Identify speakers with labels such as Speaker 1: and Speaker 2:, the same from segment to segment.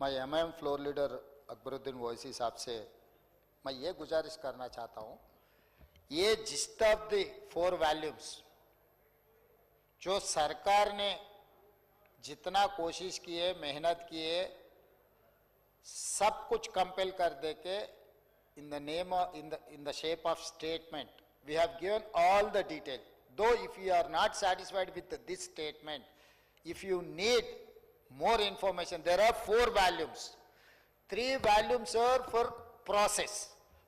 Speaker 1: मैं M M floor leader Akbaruddin Owaisi साहब से मैं ये गुजारिश करना चाहता हूँ, ये gist of the four volumes जो सरकार ने जितना कोशिश की है, मेहनत की है, सब कुछ कंपेल कर दे के in the name in the in the shape of statement we have given all the detail though if you are not satisfied with this statement, if you need more information there are four volumes three volumes are for process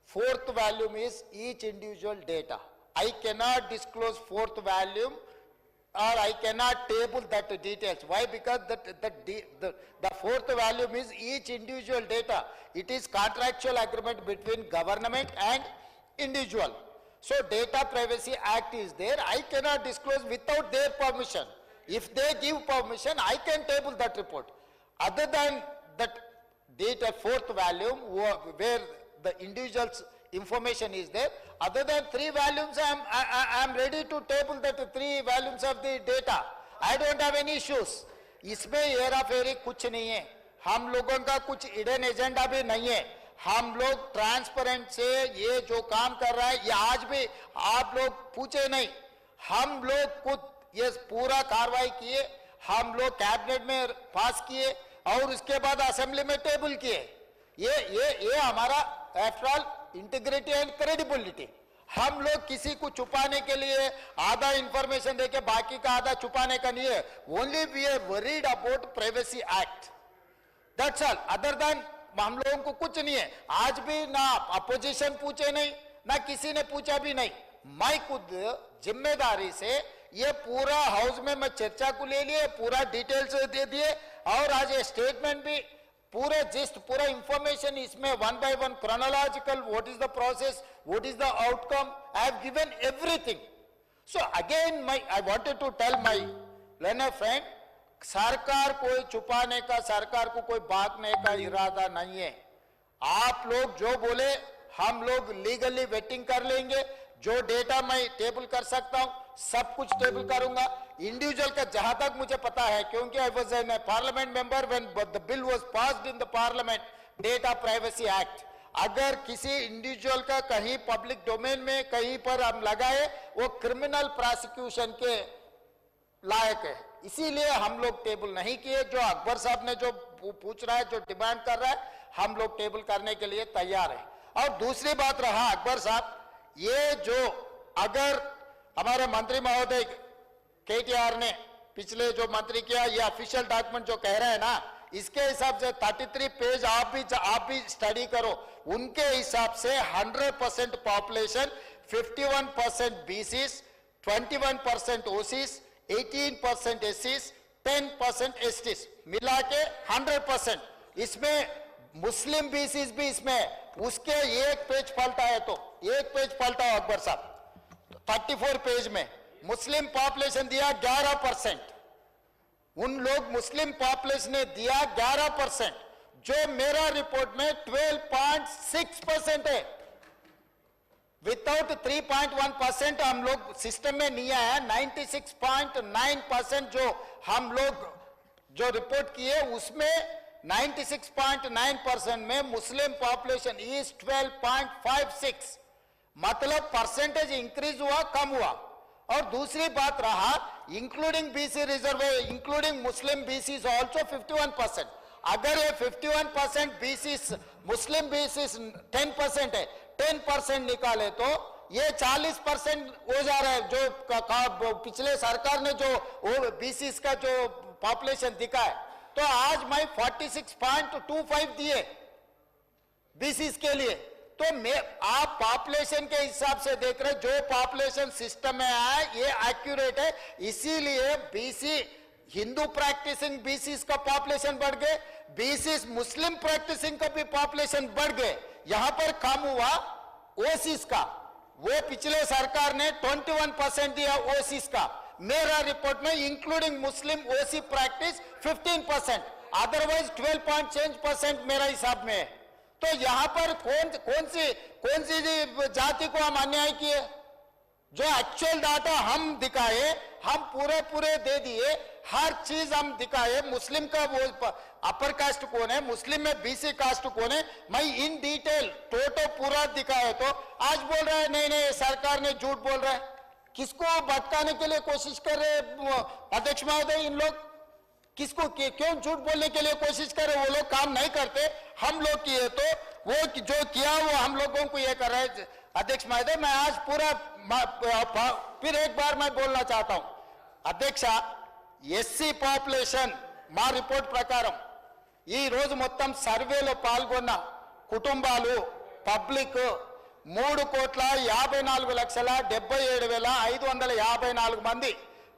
Speaker 1: fourth volume is each individual data i cannot disclose fourth volume or I cannot table that details. Why? Because that, that the, the, the fourth volume is each individual data. It is contractual agreement between government and individual. So Data Privacy Act is there. I cannot disclose without their permission. If they give permission, I can table that report. Other than that data fourth volume where the individual's information is there, other than three volumes, I am, I, am ready to table that three volumes of the data. I don't have any issues. इसमें हेरा फेरी कुछ नहीं है हम लोगों का कुछ Eden agenda भी नहीं है हम लोग ट्रांसपेरेंट से ये जो काम कर रहा है ये आज भी आप लोग पूछे नहीं हम लोग खुद ये पूरा कार्रवाई किए, हम लोग कैबिनेट में पास किए और उसके बाद असेंबली में टेबल किए। ये ये ये हमारा after all integrity and credibility हम लोग किसी को छुपाने के लिए आधा इंफॉर्मेशन देके बाकी का आधा छुपाने का नहीं है। Only we are worried about privacy act that's all other than हम लोगों को कुछ नहीं है। आज भी ना अपोजिशन पूछे नहीं, ना किसी ने पूछा भी नहीं। मैं खुद ज़िम्मेदारी से ये पूरा हाउस में मैं चर्चा को ले लिए, पूरा डिटेल्स दे दिए और आज ये स्टेटमेंट भी पूरे जिस्ट पूरा इंफॉर्मेशन इसमें one by one chronological what is the process what is the outcome I have given everything so again my I wanted to tell my learned friend सरकार कोई छुपाने का, सरकार को कोई भागने का इरादा नहीं है। आप लोग जो बोले, हम लोग लीगली वेटिंग कर लेंगे। जो डेटा मैं टेबल कर सकता हूँ, सब कुछ टेबल करूँगा। इंडिविजुअल का जहाँ तक मुझे पता है, क्योंकि I was an parliament member when the bill was passed in the parliament data privacy act अगर किसी इंडिविजुअल का कहीं पब्लिक डोमेन में कहीं पर हम लगाए, वो क्रिमिनल प्रोसिक्यूशन के लायक है। इसीलिए हम लोग टेबल नहीं किए। जो अकबर साहब ने जो पूछ रहा है, जो डिमांड कर रहा है, हम लोग टेबल करने के लिए तैयार है। और दूसरी बात रहा, अकबर साहब ये जो अगर हमारे मंत्री महोदय केटीआर ने पिछले जो मंत्री किया, ये ऑफिशियल डॉक्यूमेंट जो कह रहे हैं ना, इसके हिसाब से 33 पेज आप भी आप भी स्टडी करो उनके हिसाब से 100 percent population 51 percent BCs 21 percent OCs 18 percent ACs 10 percent STs मिला के 100 परसेंट इसमें मुस्लिम बीसीस भी इसमें। उसके एक पेज फलता है तो एक पेज फलता है अकबर साहब। 34 पेज में, मुस्लिम पॉपुलेशन दिया 11 परसेंट। उन लोग मुस्लिम पॉपुलेशन ने दिया 11 परसेंट। जो मेरा रिपोर्ट में 12.6 परसेंट है। विदाउट 3.1 परसेंट हम लोग सिस्टम में नहीं आया 96.9 परसेंट जो हम लोग, जो रिपोर्ट किए, उसमें 96.9 परसेंट में मुस्लिम पॉपुलेशन इज़ 12.56 मतलब परसेंटेज इंक्रीज हुआ कम हुआ। और दूसरी बात रहा including BC reserve including Muslim BC also 51 percent अगर ये 51 percent BC Muslim BC 10 percent है 10 परसेंट निकाले तो ये 40 परसेंट हो जा रहा है जो का, का, पिछले सरकार ने जो बीसी का जो पॉपुलेशन दिखा है। तो आज मैं 46.25 दिए बीसीस के लिए। तो मैं, आप पॉपुलेशन के हिसाब से देख रहे जो पॉपुलेशन सिस्टम में आया, ये एक्यूरेट है। इसीलिए बीसी हिंदू प्रैक्टिसिंग बीसीस का पॉपुलेशन बढ़ गए। बीसीस मुस्लिम प्रैक्टिसिंग का भी पॉपुलेशन बढ़ गए। यहाँ पर कम हुआ ओसीस का। वो पिछले सरकार ने 21 परसेंट दिया ओसीस का। मेरा रिपोर्ट में including Muslim OC practice 15 percent otherwise 12 point change percent मेरा हिसाब में है। तो यहाँ पर कौन कौन सी कौन सी जाति को हम अन्याय किए? जो एक्चुअल डाटा हम दिखाए, हम पूरे पूरे दे दिए हर चीज़ हम दिखाए, मुस्लिम का वो अपर कास्ट कौन है, मुस्लिम में बीसी कास्ट कौन है, मैं इन डिटेल टोटो पूरा दिखाए तो आज बोल रहा है, नहीं नहीं, सरकार ने झूठ बोल रहा है। किसको भटकाने के लिए कोशिश कर रहे अध्यक्ष महोदय, इन लोग? किसको क्यों झूठ बोलने के लिए कोशिश कर रहे वो लोग काम नहीं करते, हम लोग किए तो वो जो किया वो हम लोगों को ये कर रहे अध्यक्ष महोदय, मैं आज पूरा फिर एक बार मैं बोलना चाहता हूँ। अध्यक्ष ఎస్సీ పాపులేషన్ మా రిపోర్ట్ ప్రకారం ఈ రోజు మొత్తం సర్వేలో పాల్గొన్న కుటుంబాలు పబ్లిక్ మూడు కోట్ల యాభై నాలుగు లక్షల డెబ్బై ఏడు వేల ఐదు వందల యాభై నాలుగు మంది.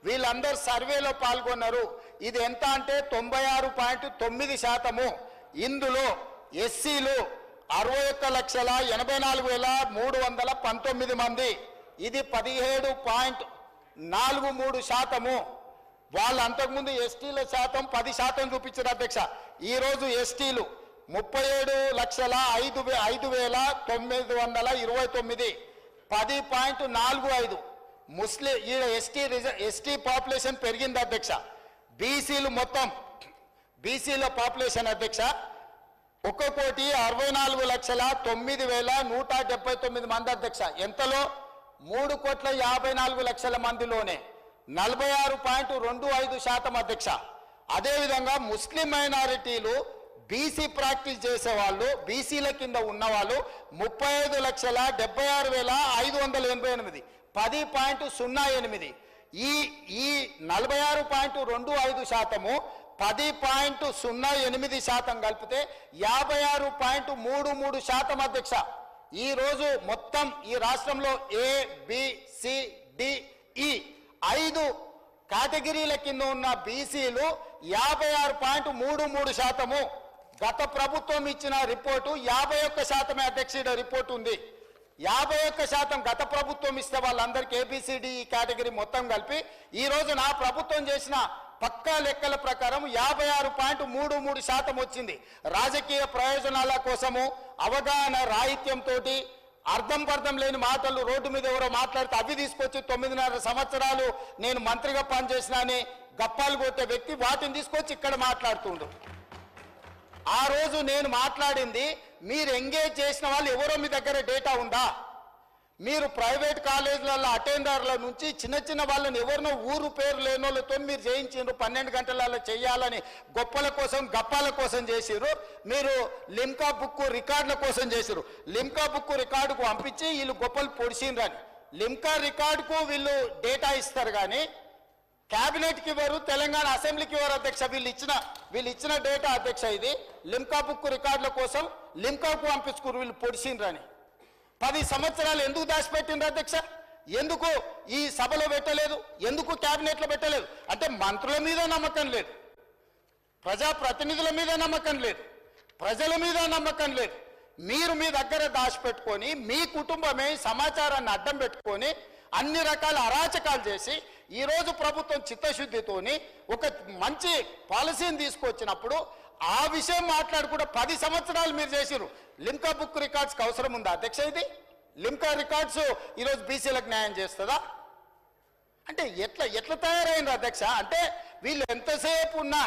Speaker 1: వీళ్ళందరూ సర్వేలో పాల్గొన్నారు. ఇది ఎంత అంటే తొంభై ఆరు పాయింట్ తొమ్మిది శాతము. ఇందులో ఎస్సీలు అరవై ఒక్క లక్షల ఎనభై నాలుగు వేల మూడు వందల పంతొమ్మిది మంది. ఇది పదిహేడు పాయింట్ నాలుగు మూడు శాతము. వాళ్ళు అంతకుముందు ఎస్టీల శాతం పది శాతం చూపించారు అధ్యక్ష. ఈరోజు ఎస్టీలు ముప్పై ఏడు లక్షల ఐదు వే- ఐదు వేల తొమ్మిది వందల ఇరవై తొమ్మిది పది పాయింట్ నాలుగు ఐదు. ముస్లిం ఈ ఎస్టీ రిజ ఎస్టీ పాపులేషన్ పెరిగింది అధ్యక్ష. బీసీలు మొత్తం బీసీల పాపులేషన్ అధ్యక్ష ఒక కోటి అరవై నాలుగు లక్షల తొమ్మిది వేల నూట డెబ్బై తొమ్మిది మంది అధ్యక్ష. ఎంతలో? మూడు కోట్ల యాభై నాలుగు లక్షల మందిలోనే. నలభై ఆరు పాయింట్ రెండు ఐదు శాతం అధ్యక్ష. అదేవిధంగా ముస్లిం మైనారిటీలు బీసీ ప్రాక్టీస్ చేసే వాళ్ళు బీసీల కింద ఉన్నవాళ్ళు ముప్పై ఐదు లక్షల డెబ్బై ఆరు వేల ఐదు వందల ఎనభై ఎనిమిది పది పాయింట్ సున్నా ఎనిమిది. ఈ ఈ నలభై ఆరు పాయింట్ రెండు ఐదు శాతము పది పాయింట్ సున్నా ఎనిమిది శాతం కలిపితే యాభై ఆరు పాయింట్ మూడు మూడు శాతం అధ్యక్ష. ఈరోజు మొత్తం ఈ రాష్ట్రంలో ఏ బి సి డిఈ ఐదు కేటగిరీల కింద ఉన్న బీసీలు యాభై ఆరు పాయింట్ మూడు మూడు శాతము. గత ప్రభుత్వం ఇచ్చిన రిపోర్టు యాభై ఒక్క శాతమే అధ్యక్షుడి రిపోర్ట్ ఉంది. యాభై ఒక్క శాతం గత ప్రభుత్వం ఇస్తే వాళ్ళందరికీ ఏబిసిడి కేటగిరీ మొత్తం కలిపి ఈ రోజు నా ప్రభుత్వం చేసిన పక్కా లెక్కల ప్రకారం యాభై ఆరు పాయింట్ మూడు మూడు శాతం వచ్చింది. రాజకీయ ప్రయోజనాల కోసము అవగాహన రాహిత్యంతో అర్థం పర్థం లేని మాటలు రోడ్డు మీద ఎవరో మాట్లాడితే అవి తీసుకొచ్చి తొమ్మిదిన్నర సంవత్సరాలు నేను మంత్రిగా పనిచేసిన అని గప్పాలు కొట్టే వ్యక్తి వాటిని తీసుకొచ్చి ఇక్కడ మాట్లాడుతుండు. ఆ రోజు నేను మాట్లాడింది మీరు ఎంగేజ్ చేసిన వాళ్ళు ఎవరో మీ దగ్గర డేటా ఉందా? మీరు ప్రైవేట్ కాలేజీలలో అటెండర్ల నుంచి చిన్న చిన్న వాళ్ళని ఎవరినో ఊరు పేరు లేని వాళ్ళతో మీరు చేయించారు పన్నెండు గంటలలో చేయాలని గొప్పల కోసం గప్పాల కోసం చేసిరు మీరు లిమ్కా బుక్ రికార్డుల కోసం చేసిరు లిమ్కా బుక్ రికార్డుకు పంపించి వీళ్ళు గొప్పలు పొడిచిండ్రని లిమ్కా రికార్డుకు వీళ్ళు డేటా ఇస్తారు కానీ క్యాబినెట్కి ఇవ్వరు తెలంగాణ అసెంబ్లీకి ఇవ్వరు అధ్యక్ష వీళ్ళు ఇచ్చిన వీళ్ళు ఇచ్చిన డేటా అధ్యక్ష ఇది. లిమ్కా బుక్ రికార్డుల కోసం లిమ్కాకు పంపించుకున్నారు వీళ్ళు పొడిచిండ్రని పది సంవత్సరాలు ఎందుకు దాచిపెట్టింది అధ్యక్ష? ఎందుకు ఈ సభలో పెట్టలేదు? ఎందుకు క్యాబినెట్లో పెట్టలేదు? అంటే మంత్రుల మీద నమ్మకం లేదు. ప్రజా ప్రతినిధుల మీద నమ్మకం లేదు. ప్రజల మీద నమ్మకం లేదు. మీరు మీ దగ్గర దాచిపెట్టుకొని మీ కుటుంబమే సమాచారాన్ని అడ్డం పెట్టుకొని అన్ని రకాల అరాచకాలు చేసి ఈరోజు ప్రభుత్వం చిత్తశుద్ధితోని ఒక మంచి పాలసీని తీసుకొచ్చినప్పుడు ఆ విషయం మాట్లాడుకుంటే పది సంవత్సరాలు మీరు చేసిరు లింకా బుక్ రికార్డ్స్కి అవసరం ఉందా? అధ్యక్ష ఇది? లింకా రికార్డ్స్ ఈరోజు బీసీలకు న్యాయం చేస్తుందా? అంటే ఎట్లా ఎట్లా తయారైంది అధ్యక్ష? అంటే వీళ్ళు ఎంతసేపు ఉన్నా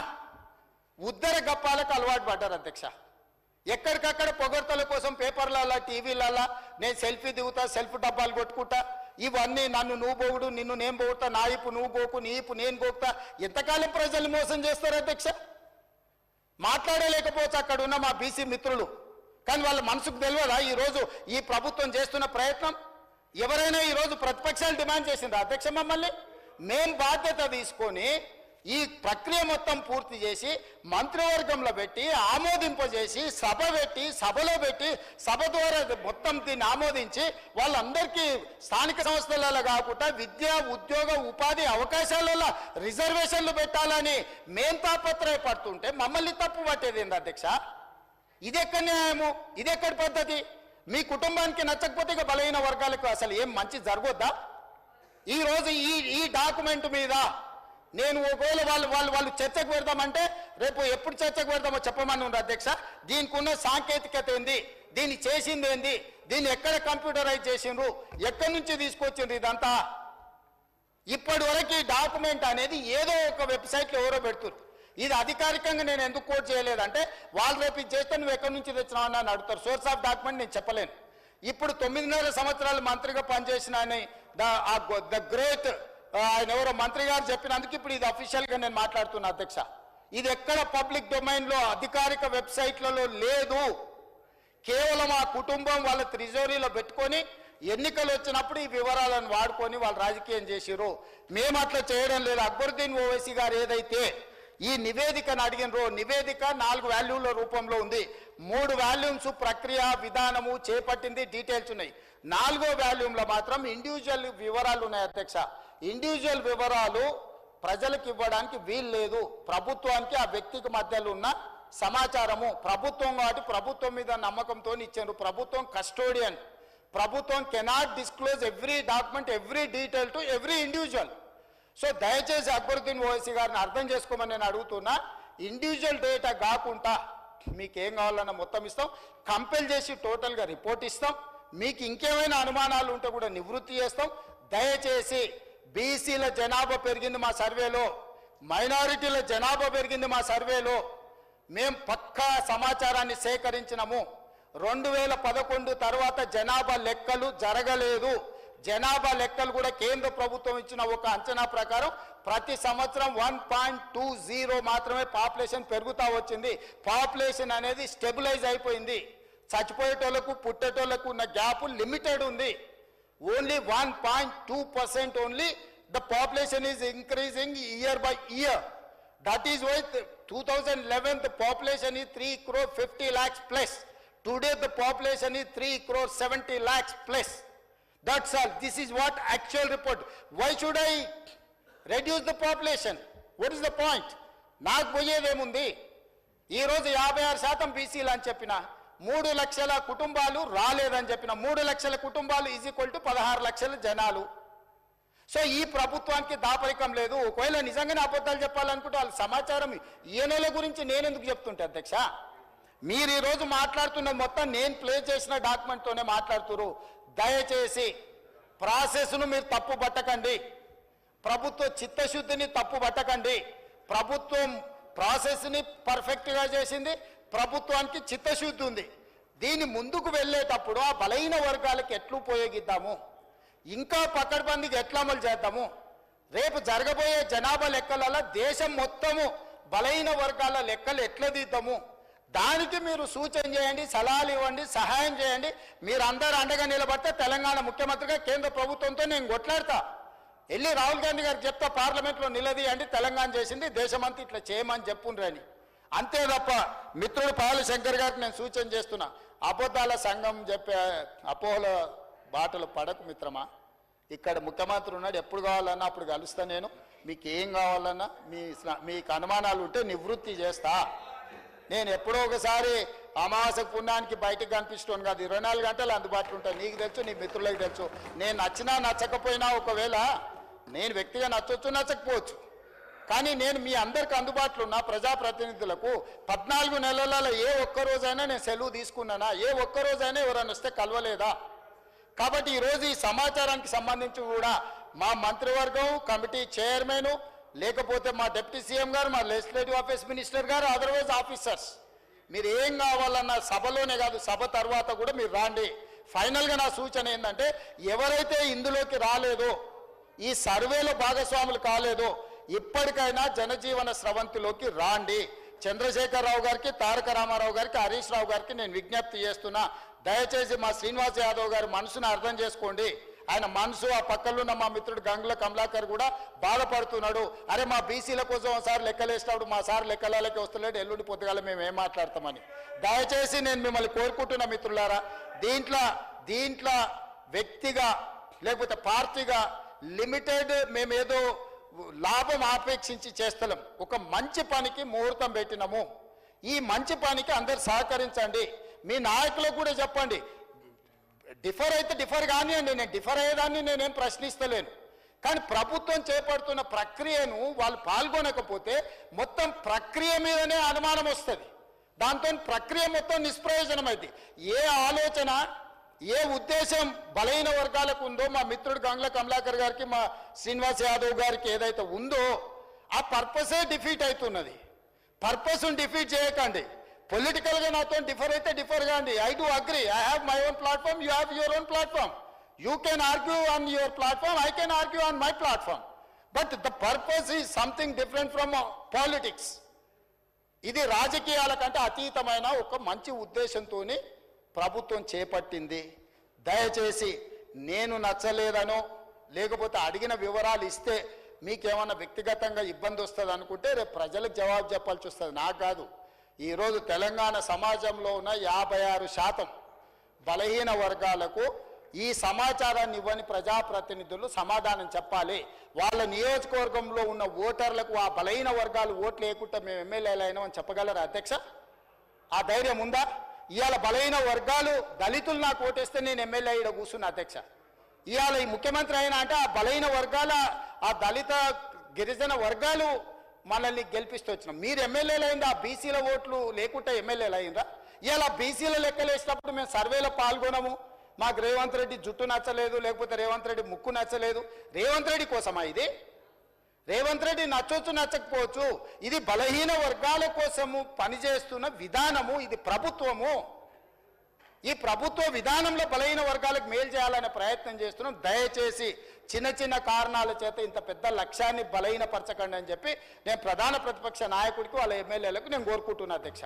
Speaker 1: ఉద్దర గప్పాలకు అలవాటు పడ్డారు అధ్యక్ష. ఎక్కడికక్కడ పొగడ్తల కోసం పేపర్లలో టీవీలలో నేను సెల్ఫీ దిగుతా సెల్ఫ్ డబ్బాలు కొట్టుకుంటా. ఇవన్నీ నన్ను నువ్వు పోగుడు నిన్ను నేను పోగుతా నా ఇప్పు నువ్వు పోకు నీ ఇప్పు నేను పోకుతా ఎంతకాలం ప్రజలు మోసం చేస్తారు అధ్యక్ష? మాట్లాడలేకపోవచ్చు అక్కడ ఉన్న మా బీసీ మిత్రులు. కానీ వాళ్ళ మనసుకు తెలియదా? ఈ రోజు ఈ ప్రభుత్వం చేస్తున్న ప్రయత్నం ఎవరైనా ఈరోజు ప్రతిపక్షాలు డిమాండ్ చేసింది? అధ్యక్ష మమ్మల్ని? మేం బాధ్యత తీసుకొని ఈ ప్రక్రియ మొత్తం పూర్తి చేసి మంత్రివర్గంలో పెట్టి ఆమోదింపజేసి సభ పెట్టి సభలో పెట్టి సభ ద్వారా మొత్తం దీన్ని ఆమోదించి వాళ్ళందరికీ స్థానిక సంస్థలలో కాకుండా విద్య ఉద్యోగ ఉపాధి అవకాశాలలో రిజర్వేషన్లు పెట్టాలని మేం తాపత్రయపడుతుంటే మమ్మల్ని తప్పు పట్టేది ఏంది అధ్యక్ష? ఇదెక్కడ న్యాయము? ఇదెక్కడి పద్ధతి? మీ కుటుంబానికి నచ్చకపోతే ఇక బలహీన వర్గాలకు అసలు ఏం మంచి జరగొద్దా? ఈరోజు ఈ ఈ డాక్యుమెంట్ మీద నేను ఒకవేళ వాళ్ళు వాళ్ళు వాళ్ళు చర్చకు పెడదామంటే రేపు ఎప్పుడు చర్చకు పెడదామో చెప్పమని ఉంది అధ్యక్ష. దీనికి ఉన్న సాంకేతికత ఏంది? దీన్ని చేసింది ఏంది? దీన్ని ఎక్కడ కంప్యూటరైజ్ చేసిండ్రు? ఎక్కడి నుంచి తీసుకొచ్చిండ్రు ఇదంతా? ఇప్పటి వరకు ఈ డాక్యుమెంట్ అనేది ఏదో ఒక వెబ్సైట్లో ఎవరో పెడుతురు ఇది అధికారికంగా నేను ఎందుకు కోట్ చేయలేదంటే వాళ్ళు రేపు ఇది చేస్తే నువ్వు ఎక్కడి నుంచి తెచ్చినావు అని అడుగుతారు. సోర్స్ ఆఫ్ డాక్యుమెంట్ నేను చెప్పలేను. ఇప్పుడు తొమ్మిదిన్నర సంవత్సరాలు మంత్రిగా పనిచేసిన ద గ్రేట్ ఆయన ఎవరో మంత్రి గారు చెప్పినందుకు ఇప్పుడు ఇది అఫీషియల్గా నేను మాట్లాడుతున్నా అధ్యక్ష. ఇది ఎక్కడ పబ్లిక్ డొమైన్లో అధికారిక వెబ్సైట్లలో లేదు. కేవలం ఆ కుటుంబం వాళ్ళ త్రిజోరీలో పెట్టుకొని ఎన్నికలు వచ్చినప్పుడు ఈ వివరాలను వాడుకొని వాళ్ళు రాజకీయం చేసిరు మేము అట్లా చేయడం లేదు. అక్బరుద్దీన్ ఓవైసీ గారు ఏదైతే ఈ నివేదికను అడిగినరో నివేదిక నాలుగు వాల్యూల రూపంలో ఉంది. మూడు వాల్యూమ్స్ ప్రక్రియ విధానము చేపట్టింది డీటెయిల్స్ ఉన్నాయి. నాలుగో వాల్యూమ్లో మాత్రం ఇండివిజువల్ వివరాలు ఉన్నాయి అధ్యక్ష. ఇండివిజువల్ వివరాలు ప్రజలకు ఇవ్వడానికి వీలు లేదు. ప్రభుత్వానికి ఆ వ్యక్తికి మధ్యలో ఉన్న సమాచారము. ప్రభుత్వం కాబట్టి ప్రభుత్వం మీద నమ్మకంతో ఇచ్చారు. ప్రభుత్వం కస్టోడియన్. ప్రభుత్వం cannot disclose every document every detail to every individual. So దయచేసి అక్బరుద్దీన్ ఓవైసీ గారిని అర్థం చేసుకోమని నేను అడుగుతున్నా. ఇండివిజువల్ డేటా కాకుండా మీకు ఏం కావాలన్నా మొత్తం ఇస్తాం. కంపెల్ చేసి టోటల్గా రిపోర్ట్ ఇస్తాం. మీకు ఇంకేమైనా అనుమానాలు ఉంటే కూడా నివృత్తి చేస్తాం. దయచేసి బీసీల జనాభా పెరిగింది మా సర్వేలో మైనారిటీల జనాభా పెరిగింది మా సర్వేలో. మేం పక్కా సమాచారాన్ని సేకరించినము. రెండు వేల పదకొండు తర్వాత జనాభా లెక్కలు జరగలేదు. జనాభా లెక్కలు కూడా కేంద్ర ప్రభుత్వం ఇచ్చిన ఒక అంచనా ప్రకారం ప్రతి సంవత్సరం వన్ పాయింట్ టూ జీరో మాత్రమే పాపులేషన్ పెరుగుతూ వచ్చింది. పాపులేషన్ అనేది స్టెబిలైజ్ అయిపోయింది. చచ్చిపోయేటోళ్ళకు పుట్టేటోళ్ళకు ఉన్న గ్యాప్ లిమిటెడ్ ఉంది. Only one point two percent only the population is increasing year by year that is with two thousand eleven the population is three crore fifty lakhs plus today the population is three crore seventy lakhs plus that's all this is what actual report why should I reduce the population what is the point నాకు పోయేదేముంది? ఈ రోజు యాభై ఆరు శాతం బీసీలు అని చెప్పిన మూడు లక్షల కుటుంబాలు రాలేదని చెప్పిన మూడు లక్షల కుటుంబాలు ఈజ్ ఈక్వల్ టు పదహారు లక్షల జనాలు. సో ఈ ప్రభుత్వానికి దాపరికం లేదు. ఒకవేళ నిజంగానే అబద్ధాలు చెప్పాలనుకుంటే వాళ్ళ సమాచారం ఈయనల గురించి నేను ఎందుకు చెప్తుంటే అధ్యక్ష మీరు ఈరోజు మాట్లాడుతున్న మొత్తం నేను ప్లే చేసిన డాక్యుమెంట్తోనే మాట్లాడుతురు. దయచేసి ప్రాసెస్ను మీరు తప్పు పట్టకండి. ప్రభుత్వ చిత్తశుద్ధిని తప్పు పట్టకండి. ప్రభుత్వం ప్రాసెస్ని పర్ఫెక్ట్గా చేసింది. ప్రభుత్వానికి చిత్తశుద్ధి ఉంది. దీని ముందుకు వెళ్ళేటప్పుడు ఆ బలహీన వర్గాలకు ఎట్లు ఉపయోగిద్దాము? ఇంకా పకడ్బందీకి ఎట్లా అమలు చేద్దాము? రేపు జరగబోయే జనాభా లెక్కలలో దేశం మొత్తము బలహీన వర్గాల లెక్కలు ఎట్లా దిద్దాము? దానికి మీరు సూచన చేయండి సలహాలు ఇవ్వండి సహాయం చేయండి. మీరు అందరు అండగా నిలబడితే తెలంగాణ ముఖ్యమంత్రిగా కేంద్ర ప్రభుత్వంతో నేను కొట్లాడతా. వెళ్ళి రాహుల్ గాంధీ గారికి చెప్తా పార్లమెంట్లో నిలదీయండి తెలంగాణ చేసింది దేశమంతా ఇట్లా చేయమని చెప్పుండ్రని. అంతే తప్ప మిత్రుడు పాలు శంకర్ గారికి నేను సూచన చేస్తున్నా. అబద్ధాల సంఘం చెప్పే అపోహల బాటలు పడకు మిత్రమా. ఇక్కడ ముఖ్యమంత్రి ఉన్నాడు ఎప్పుడు కావాలన్నా అప్పుడు కలుస్తా నేను. మీకు ఏం కావాలన్నా మీ మీకు అనుమానాలు ఉంటే నివృత్తి చేస్తా. నేను ఎప్పుడో ఒకసారి అమావాస పుణ్యానికి బయటకు కనిపిస్తాను కాదు. ఇరవై నాలుగు గంటలు అందుబాటులో ఉంటాను నీకు తెలుసు నీ మిత్రులకు తెలుసు. నేను నచ్చినా నచ్చకపోయినా ఒకవేళ నేను వ్యక్తిగా నచ్చొచ్చు నచ్చకపోవచ్చు. కానీ నేను మీ అందరికి అందుబాటులో ఉన్న ప్రజాప్రతినిధులకు పద్నాలుగు నెలలలో ఏ ఒక్క రోజైనా నేను సెలవు తీసుకున్నానా? ఏ ఒక్క రోజైనా ఎవరైనా వస్తే కలవలేదా? కాబట్టి ఈరోజు ఈ సమాచారానికి సంబంధించి కూడా మా మంత్రివర్గం కమిటీ చైర్మన్ లేకపోతే మా డిప్యూటీ సీఎం గారు మా లెజిస్లేటివ్ ఆఫీస్ మినిస్టర్ గారు అదర్వైజ్ ఆఫీసర్స్. మీరు ఏం కావాలన్న సభలోనే కాదు సభ తర్వాత కూడా మీరు రాండి. ఫైనల్గా నా సూచన ఏంటంటే ఎవరైతే ఇందులోకి రాలేదో ఈ సర్వేలో భాగస్వాములు కాలేదో ఇప్పటికైనా జనజీవన స్రవంతిలోకి రాండి. చంద్రశేఖరరావు గారికి తారక రామారావు గారికి హరీష్ రావు గారికి నేను విజ్ఞప్తి చేస్తున్నా. దయచేసి మా శ్రీనివాస్ యాదవ్ గారి మనసును అర్థం చేసుకోండి. ఆయన మనసు ఆ పక్కలున్న మా మిత్రుడు గంగుల కమలాకర్ కూడా బాధపడుతున్నాడు. అరే మా బీసీల కోసం ఒకసారి లెక్కలేసినప్పుడు మా సార్ లెక్కలకి వస్తలేడు ఎల్లుండి పొద్దుగాల మేము ఏం మాట్లాడతామని. దయచేసి నేను మిమ్మల్ని కోరుకుంటున్న మిత్రులారా దీంట్లో దీంట్లో వ్యక్తిగా లేకపోతే పార్టీగా లిమిటెడ్ మేమేదో లాభం ఆపేక్షించి చేస్తలేం. ఒక మంచి పనికి ముహూర్తం పెట్టినాము. ఈ మంచి పనికి అందరు సహకరించండి. మీ నాయకులకు కూడా చెప్పండి. డిఫర్ అయితే డిఫర్ కానివ్వండి నేను డిఫర్ అయ్యేదాన్ని నేనేం ప్రశ్నిస్తలేను. కానీ ప్రభుత్వం చేపడుతున్న ప్రక్రియను వాళ్ళు పాల్గొనకపోతే మొత్తం ప్రక్రియ మీదనే అనుమానం వస్తుంది. దాంతో ప్రక్రియ మొత్తం నిష్ప్రయోజనం అయింది ఏ ఆలోచన ఏ ఉద్దేశం బలహీన వర్గాలకు ఉందో మా మిత్రుడు గంగ్ల కమలాకర్ గారికి మా శ్రీనివాస్ యాదవ్ గారికి ఏదైతే ఉందో ఆ పర్పసే డిఫీట్ అవుతున్నది. పర్పస్ను డిఫీట్ చేయకండి. పొలిటికల్గా నాతో డిఫర్ అయితే డిఫర్ కాండి. I do agree. I have my own platform you have your own platform you can argue on your platform I can argue on my platform but the purpose is something different from politics. ఇది రాజకీయాల కంటే అతీతమైన ఒక మంచి ఉద్దేశంతో ప్రభుత్వం చేపట్టింది. దయచేసి నేను నచ్చలేదనో లేకపోతే అడిగిన వివరాలు ఇస్తే మీకేమన్నా వ్యక్తిగతంగా ఇబ్బంది వస్తుంది అనుకుంటే రేపు ప్రజలకు జవాబు చెప్పాల్సి వస్తుంది. నాకు కాదు. ఈరోజు తెలంగాణ సమాజంలో ఉన్న యాభై ఆరు శాతం బలహీన వర్గాలకు ఈ సమాచారాన్ని ఇవ్వని ప్రజాప్రతినిధులు సమాధానం చెప్పాలి. వాళ్ళ నియోజకవర్గంలో ఉన్న ఓటర్లకు ఆ బలహీన వర్గాలు ఓట్లు లేకుండా మేము ఎమ్మెల్యేలు అయినామని చెప్పగలరా అధ్యక్ష? ఆ ధైర్యం ఉందా? ఇవాళ బలహీన వర్గాలు దళితులు నాకు ఓటేస్తే నేను ఎమ్మెల్యే ఇక్కడ కూర్చున్న అధ్యక్ష. ఇవాళ ఈ ముఖ్యమంత్రి అయినా అంటే ఆ బలహీన వర్గాల ఆ దళిత గిరిజన వర్గాలు మనల్ని గెలిపిస్తూ వచ్చినాం. మీరు ఎమ్మెల్యేలు అయిందా బీసీల ఓట్లు లేకుంటే ఎమ్మెల్యేలు అయిందా ఇవాళ బీసీల లెక్కలు వేసినప్పుడు మేము సర్వేలో పాల్గొనము. మాకు రేవంత్ రెడ్డి జుట్టు నచ్చలేదు లేకపోతే రేవంత్ రెడ్డి ముక్కు నచ్చలేదు. రేవంత్ రెడ్డి కోసమా ఇది? రేవంత్ రెడ్డి నచ్చొచ్చు నచ్చకపోవచ్చు. ఇది బలహీన వర్గాల కోసము పనిచేస్తున్న విధానము ఇది ప్రభుత్వము. ఈ ప్రభుత్వ విధానంలో బలహీన వర్గాలకు మేలు చేయాలనే ప్రయత్నం చేస్తున్నాం. దయచేసి చిన్న చిన్న కారణాల చేత ఇంత పెద్ద లక్ష్యాన్ని బలహీనపరచకండి అని చెప్పి నేను ప్రధాన ప్రతిపక్ష నాయకుడికి వాళ్ళ ఎమ్మెల్యేలకు నేను కోరుకుంటున్నా అధ్యక్ష.